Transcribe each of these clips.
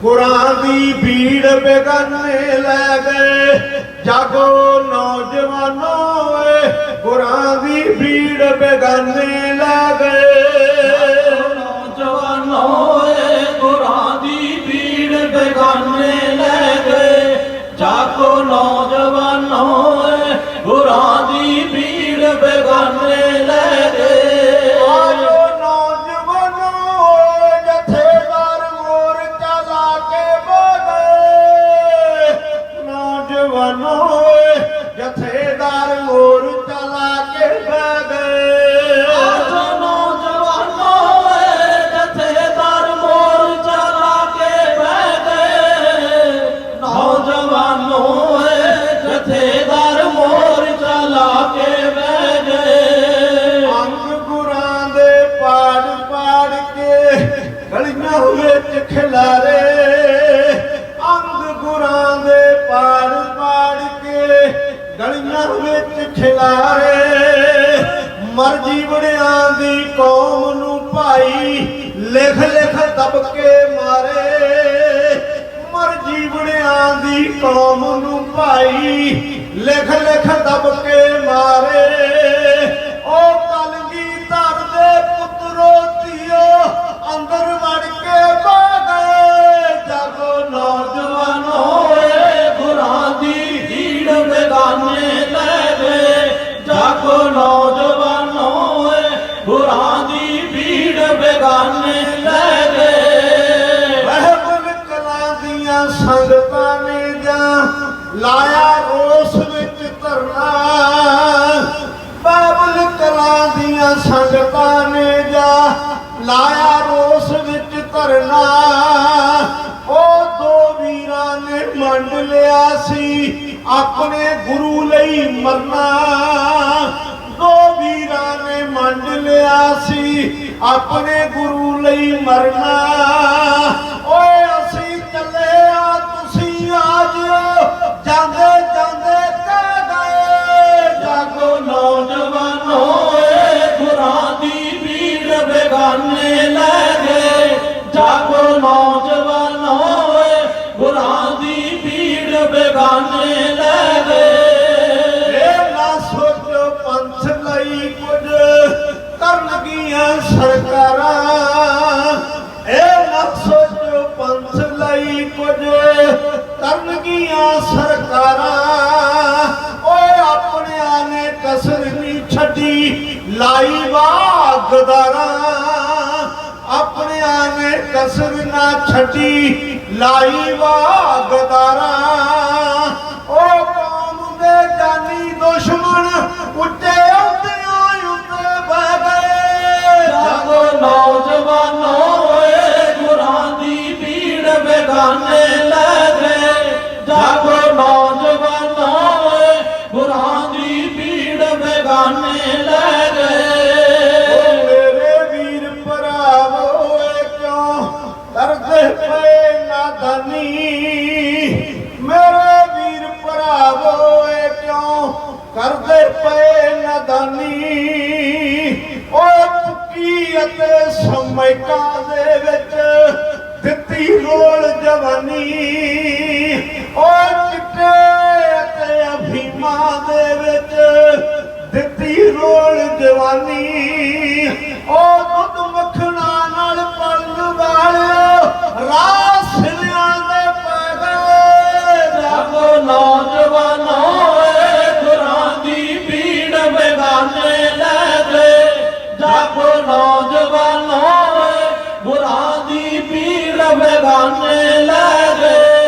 ਗੁਰਾਂ ਦੀ ਭੀੜ ਬੇਗਾਨੇ ਲੈ ਗਏ। ਜਾਗੋ ਨੌਜਵਾਨੋ ਏ ਗੁਰਾਂ ਦੀ ਭੀੜ ਬੇਗਾਨੇ ਲੈ ਗਏ। ਵਿੱਚ ਖਿਲਾਰੇ, ਮਰਜ਼ੀ ਬੜਿਆਂ ਦੀ ਕੌਮ ਨੂੰ ਭਾਈ ਲਿਖ ਲਿਖ ਦਬ ਕੇ ਮਾਰੇ। ਮਰਜ਼ੀ ਬੜਿਆਂ ਦੀ ਕੌਮ ਨੂੰ ਭਾਈ ਲਿਖ ਲਿਖ ਦਬ ਕੇ ਮਾਰੇ। ਲਾਇਆ ਰੋਸ ਵਿੱਚ ਧਰਨਾ। ਬਾਬਲ ਕਲਾਂ ਦੀਆਂ ਸੰਗਤਾਂ ਨੇ ਜਾ ਲਾਇਆ ਰੋਸ ਵਿੱਚ ਧਰਨਾ। ਉਹ ਦੋ ਵੀਰਾਂ ਨੇ ਮੰਡ ਲਿਆ ਸੀ, ਆਪਣੇ ਗੁਰੂ ਲਈ ਮਰਨਾ। ਦੋ ਵੀਰਾਂ ਨੇ ਮੰਡ ਲਿਆ ਸੀ, ਆਪਣੇ ਗੁਰੂ ਲਈ ਮਰਨਾ। ਕਰਨਗੀਆਂ ਸਰਕਾਰਾਂ, ਇਹ ਨਾ ਸੋਚੋ ਪੰਥ ਲਈ ਕੁਝ ਕਰਨਗੀਆਂ ਸਰਕਾਰਾਂ, ਓਏ ਆਪਣਿਆਂ ਨੇ ਕਸਰ ਨਹੀਂ ਛੱਡੀ, ਲਾਈ ਵਾਗਦਾਰਾਂ। ਆਪਣਿਆਂ ਨੇ ਕਸਰ ਨਾ ਛੱਡੀ, ਲਾਈ ਵਾਗਦਾਰਾਂ। ਬੇਗਾਨੇ ਨੌਜਵਾਨੋ ਏ ਦੀ ਭੀੜ ਬੇਗਾਨੇ ਲੈ ਗਏ।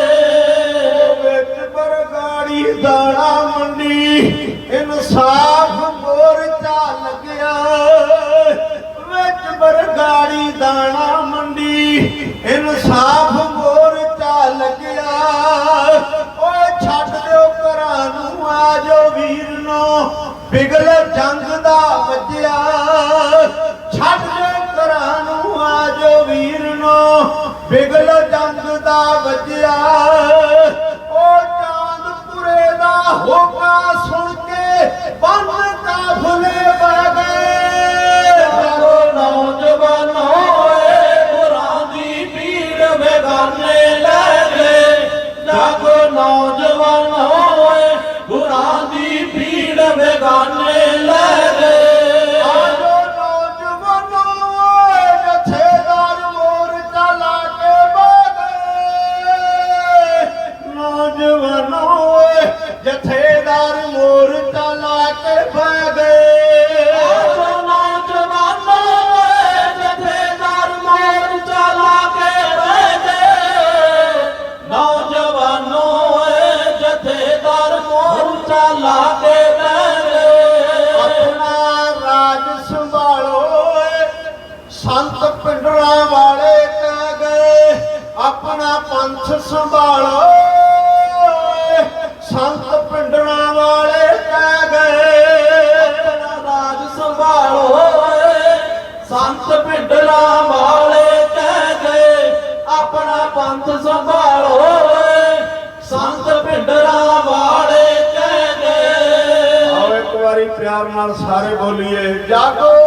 ਵਿੱਚ ਬਰਗਾੜੀ ਦਾਣਾ ਮੰਡੀ, ਇਨਸਾਫ ਮੋਰਚਾ ਲੱਗਿਆ। ਵਿੱਚ ਬਰਗਾੜੀ ਦਾਣਾ ਮੰਡੀ, ਇਨਸਾਫ ਮੋਰਚਾ ਲੱਗਿਆ। ਓਏ ਛੱਡ ਦਿਓ ਘਰਾਂ ਨੂੰ ਆਜੋ ਵੀਰ ਨੂੰ। ਬਿਗਲ ਜੰਗ 뭔가 서울 때 뭔가 ਜਥੇਦਾਰ ਮੋਰਤਾ ਲਾ ਕੇ ਬਹਿ ਗਏ ਲਾ ਕੇ ਬਹਿ ਆਪਣਾ ਰਾਜ ਸੰਭਾਲੋ ਸੰਤ ਪਿੰਡਰਾ ਵਾਲੇ ਕਹਿ ਗਏ ਆਪਣਾ ਪੰਥ ਸੰਭਾਲੋ। ਸੰਤ ਪਿੰਡਰਾ ਵਾਲੇ ਕਹਿ ਗਏ ਆਪਣਾ ਪੰਥ ਸੰਭਾਲੋ ਏ, ਸੰਤ ਪਿੰਡਰਾ ਵਾਲੇ ਕਹਿ ਗਏ ਆਓ ਇੱਕ ਵਾਰੀ ਪਿਆਰ ਨਾਲ ਸਾਰੇ ਬੋਲੀਏ ਜਾਗੋ।